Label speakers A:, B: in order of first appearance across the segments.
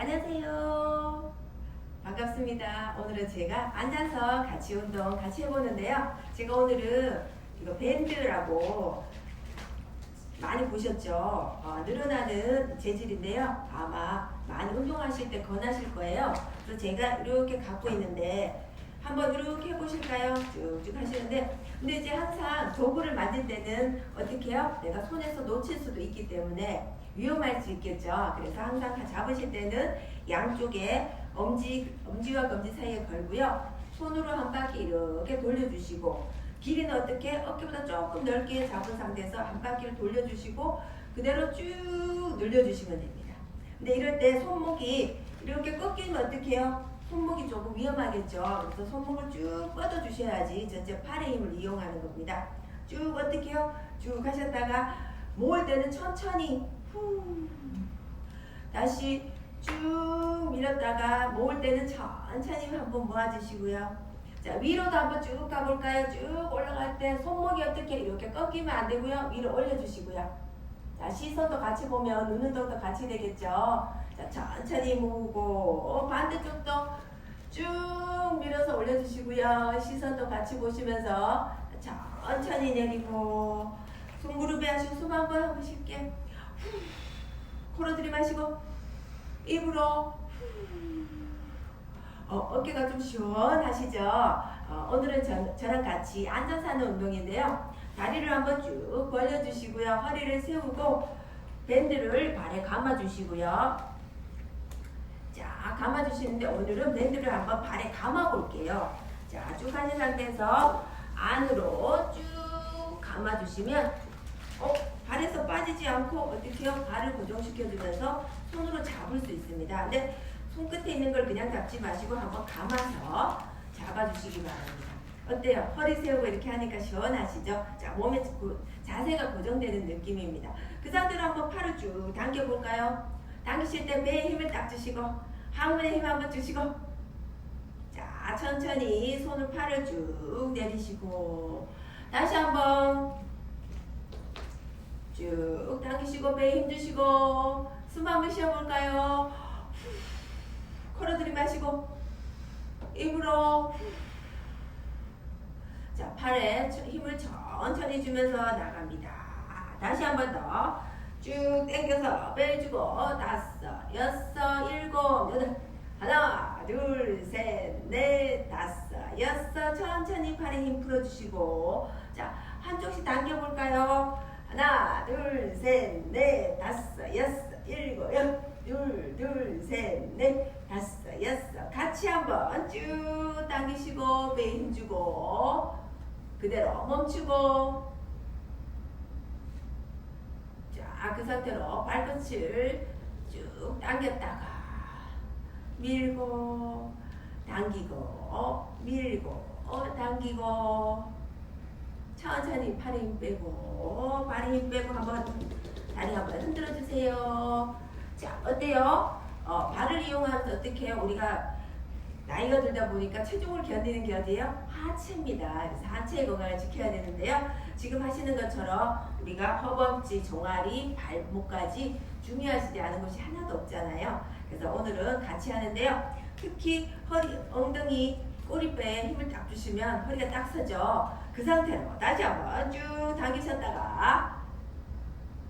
A: 안녕하세요. 반갑습니다. 오늘은 제가 앉아서 같이 운동 같이 해보는데요. 제가 오늘은 이거 밴드라고 많이 보셨죠? 어, 늘어나는 재질인데요. 아마 많이 운동하실 때 권하실 거예요. 그래서 제가 이렇게 갖고 있는데 한번 이렇게 해보실까요? 쭉쭉 하시는데 근데 이제 항상 도구를 만들 때는 어떻게 해요? 내가 손에서 놓칠 수도 있기 때문에 위험할 수 있겠죠. 그래서 항상 잡으실 때는 양쪽에 엄지, 엄지와 검지 사이에 걸고요. 손으로 한 바퀴 이렇게 돌려주시고 길이는 어떻게 어깨보다 조금 넓게 잡은 상태에서 한 바퀴를 돌려주시고 그대로 쭉 늘려주시면 됩니다. 근데 이럴 때 손목이 이렇게 꺾이면 어떻게 해요? 손목이 조금 위험하겠죠. 그래서 손목을 쭉 뻗어 주셔야지 전체 팔의 힘을 이용하는 겁니다. 쭉 어떻게 해요? 쭉 하셨다가 모을 때는 천천히 후 다시 쭉 밀었다가 모을 때는 천천히 한번 모아주시고요. 자 위로도 한번 쭉 가볼까요? 쭉 올라갈 때 손목이 어떻게 이렇게 꺾이면 안 되고요. 위로 올려주시고요. 자 시선도 같이 보면 눈은 도 같이 되겠죠. 자 천천히 모으고 어, 반대쪽도 쭉 밀어서 올려주시고요. 시선도 같이 보시면서 천천히 내리고 손무릎에 하시고 숨 한번 하고 쉽게 코로 들이마시고 입으로 어, 어깨가 좀 시원하시죠? 어, 오늘은 저, 저랑 같이 앉아서 하는 운동인데요. 다리를 한번 쭉 벌려주시고요. 허리를 세우고 밴드를 발에 감아주시고요. 자, 감아주시는데 오늘은 밴드를 한번 발에 감아 볼게요. 자, 쭉 하신 상태에서 안으로 쭉 감아주시면 어, 발에서 빠지지 않고 어떻게 해요? 발을 고정시켜주면서 손으로 잡을 수 있습니다. 근데 손끝에 있는 걸 그냥 잡지 마시고 한번 감아서 잡아주시기 바랍니다. 어때요? 허리 세우고 이렇게 하니까 시원하시죠? 자, 몸의 고, 자세가 고정되는 느낌입니다. 그 상태로 한번 팔을 쭉 당겨볼까요? 당기실 때 배에 힘을 딱 주시고 항문에 힘 한번 주시고. 자, 천천히 손을 팔을 쭉 내리시고. 다시 한번 쭉 당기시고 배에 힘 주시고. 숨 한번 쉬어볼까요? 코로 들이마시고. 입으로. 자 팔에 힘을 천천히 주면서 나갑니다. 다시 한번 더. 쭉 당겨서 빼주고 다섯 여섯 일곱 여덟. 하나 둘 셋 넷 다섯. 여섯 천천히 팔에 힘 풀어주시고. 자 한쪽씩 당겨볼까요? 하나 둘 셋 넷 다섯. 여섯 일곱 여덟 둘, 둘, 셋, 넷, 다섯, 여섯. 같이 한번 쭉 당기시고 배에 힘주고. 그대로 멈추고. 자, 그 상태로 발끝을 쭉 당겼다가 밀고 당기고 밀고 당기고 천천히 팔에 힘 빼고 발에 힘 빼고 한번 다리 한번 흔들어 주세요. 자, 어때요? 어, 발을 이용하면서 어떻게 해요? 우리가 나이가 들다 보니까 체중을 견디는 게 어디예요? 하체입니다. 그래서 하체의 건강을 지켜야 되는데요. 지금 하시는 것처럼 우리가 허벅지, 종아리, 발목까지 중요하시지 않은 것이 하나도 없잖아요. 그래서 오늘은 같이 하는데요. 특히 허리, 엉덩이, 꼬리뼈에 힘을 딱 주시면 허리가 딱 서죠. 그 상태로 다시 한번 쭉 당기셨다가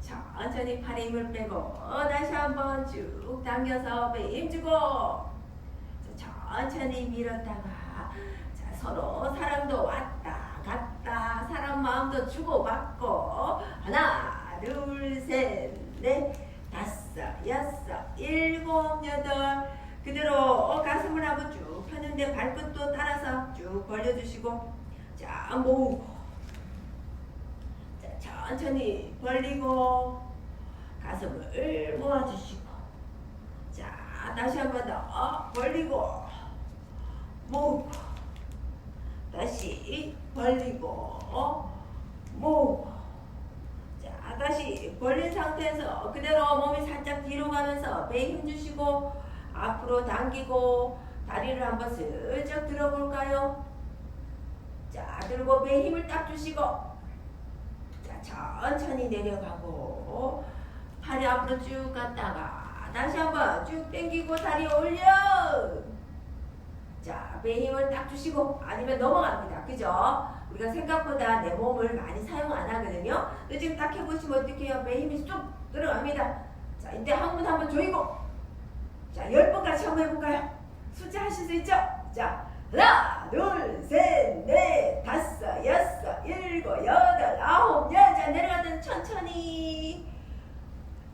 A: 천천히 팔에 힘을 빼고 어, 다시 한번 쭉 당겨서 배에 힘주고 천천히 밀었다가 자, 서로 사랑도 왔다 갔다 사람 마음도 주고받고 하나 둘 셋넷 다섯 여섯 일곱 여덟. 그대로 어, 가슴을 한번 쭉 펴는데 발끝도 따라서 쭉 벌려주시고 자 모으고. 자, 천천히 벌리고 가슴을 모아주시고. 자 다시 한 번더 어, 벌리고 모으고. 다시 벌리고 어, 모으고. 자 다시 벌린 상태에서 그대로 몸이 살짝 뒤로 가면서 배에 힘 주시고 앞으로 당기고 다리를 한번 슬쩍 들어볼까요? 자 들고 배에 힘을 딱 주시고 자 천천히 내려가고 팔이 앞으로 쭉 갔다가 다시 한번 쭉 당기고 다리 올려. 자, 배 힘을 딱 주시고 아니면 넘어갑니다. 그죠? 우리가 생각보다 내 몸을 많이 사용 안 하거든요. 근데 딱 해보시면 어떡해요? 배 힘이 쏙 들어갑니다. 자, 이때 한번한번 조이고. 자, 열번 같이 한번 해볼까요? 숫자 하실 수 있죠? 자, 하나, 둘, 셋, 넷, 다섯, 여섯, 일곱, 여덟, 아홉, 열. 자, 내려가던 천천히.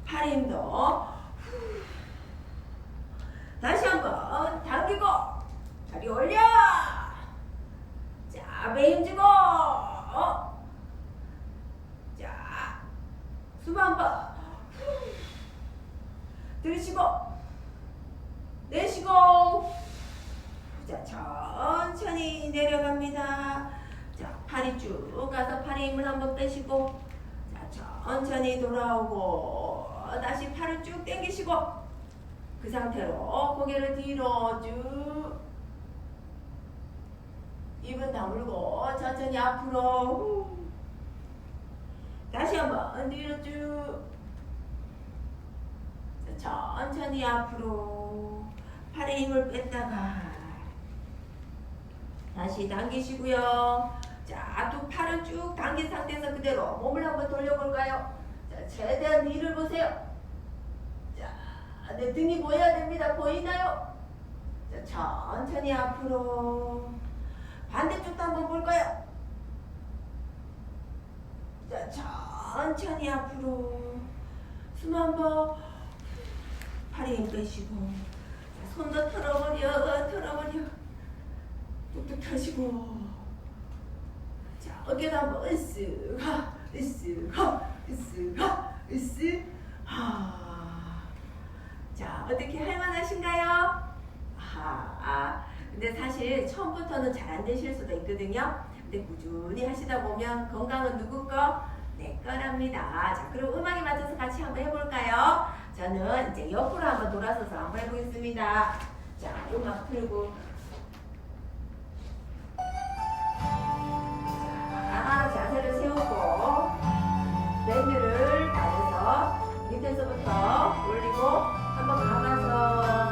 A: 팔 힘도. 다시 한번 당기고. 다리 올려. 자, 배 힘주고. 어. 자, 숨 한 번. 들이쉬고. 내쉬고. 자, 천천히 내려갑니다. 자, 팔이 쭉 가서 팔에 힘을 한번 빼시고. 자, 돌아오고. 다시 팔을 쭉 당기시고. 그 상태로 고개를 뒤로 쭉. 입은 다물고 천천히 앞으로. 후. 다시 한번 뒤로 쭉. 자, 천천히 앞으로. 팔에 힘을 뺐다가 다시 당기시고요. 자, 두 팔을 쭉 당긴 상태에서 그대로 몸을 한번 돌려볼까요? 자, 최대한 뒤를 보세요. 자, 내 등이 보여야 됩니다. 보이나요? 자, 천천히 앞으로. 반대쪽도 한번 볼까요? 자, 천천히 앞으로. 숨 한번. 팔에 힘 빼시고. 자, 손도 털어버려, 털어버려. 뚝뚝 펴시고. 자, 어깨도 한번 으쓱, 하, 으쓱, 하, 으쓱, 하, 으쓱, 하. 자, 어떻게 할만하신가요? 아, 아, 근데 사실 처음부터는 잘 안 되실 수도 있거든요. 근데 꾸준히 하시다 보면 건강은 누구 거? 내 거랍니다. 자, 그럼 음악에 맞춰서 같이 한번 해볼까요? 저는 이제 옆으로 한번 돌아서서 한번 해보겠습니다. 자, 음악 틀고. 자, 자세를 세우고, 밴드를 받아서 밑에서부터 올리고, 한번 감아서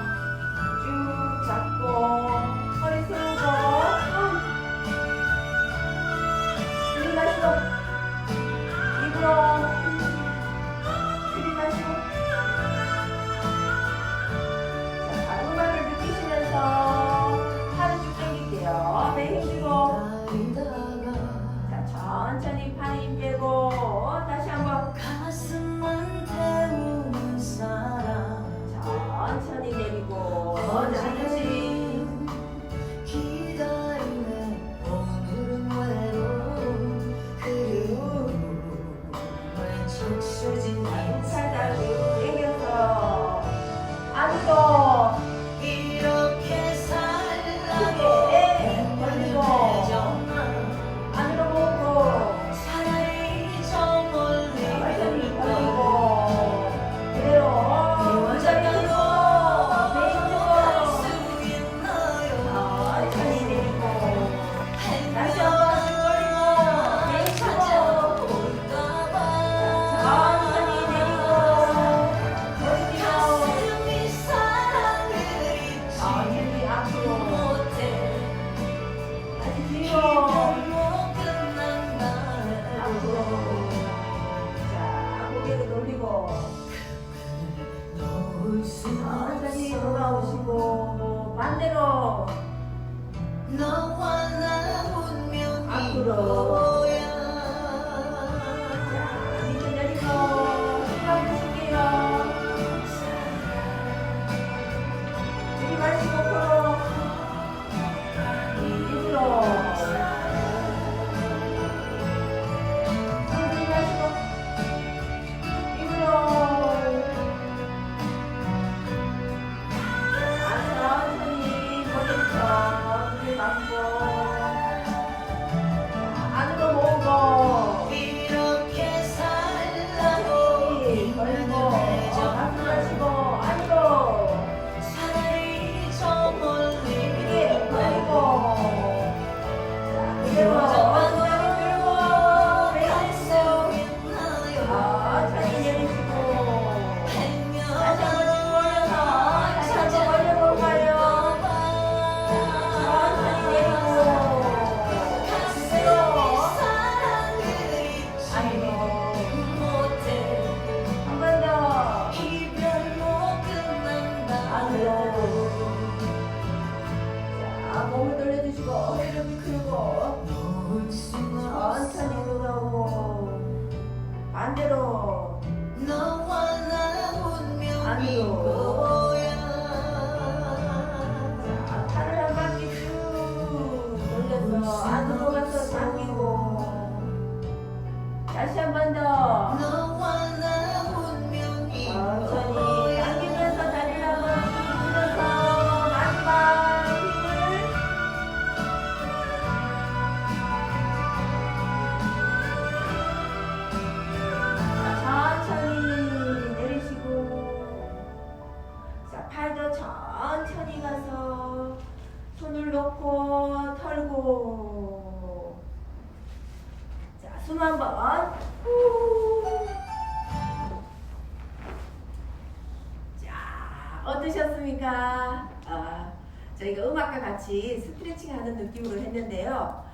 B: 그리고
A: 그리고 천천히 돌아오고. 반대로. 반대로. 자 팔을 한 바퀴 쭉 돌려서 안으로 가서 당기고. 다시 한 번 더. 숨 한번 후 자, 어떠셨습니까? 아, 저희가 음악과 같이 스트레칭 하는 느낌으로 했는데요.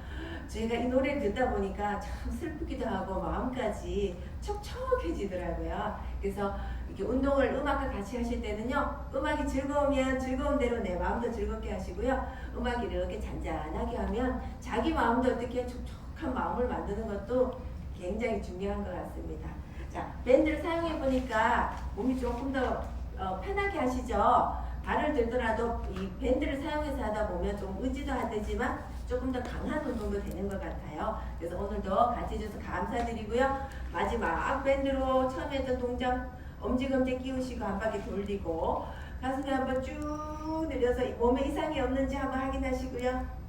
A: 저희가 이 노래를 듣다 보니까 참 슬프기도 하고 마음까지 촉촉해지더라고요. 그래서 이렇게 운동을 음악과 같이 하실 때는요, 음악이 즐거우면 즐거운 대로 내 마음도 즐겁게 하시고요. 음악이 이렇게 잔잔하게 하면 자기 마음도 어떻게 촉촉 한 마음을 만드는 것도 굉장히 중요한 것 같습니다. 자, 밴드를 사용해 보니까 몸이 조금 더 어, 편하게 하시죠. 발을 들더라도 이 밴드를 사용해서 하다 보면 좀 의지도 하지만 조금 더 강한 운동도 되는 것 같아요. 그래서 오늘도 같이 해줘서 감사드리고요. 마지막 밴드로 처음에 했던 동작 엄지검지 끼우시고 한 바퀴 돌리고 가슴에 한번 쭉 내려서 이 몸에 이상이 없는지 한번 확인하시고요.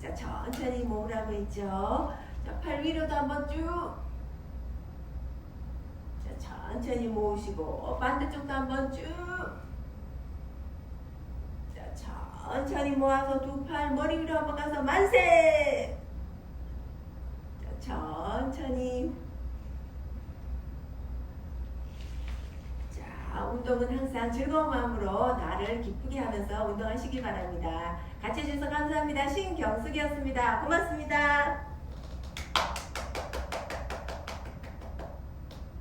A: 자, 천천히 하고 있죠. 자, 팔 위로도 한번 쭉 자, 천천히 모으시고 반대쪽도 한번 쭉. 자, 천천히 모아서 두 팔 머리 위로 한번 가서 만세. 자, 천천히. 자, 운동은 항상 즐거운 마음으로 나를 기쁘게 하면서 운동하시기 바랍니다. 같이 해주셔서 감사합니다. 신경숙이었습니다. 고맙습니다.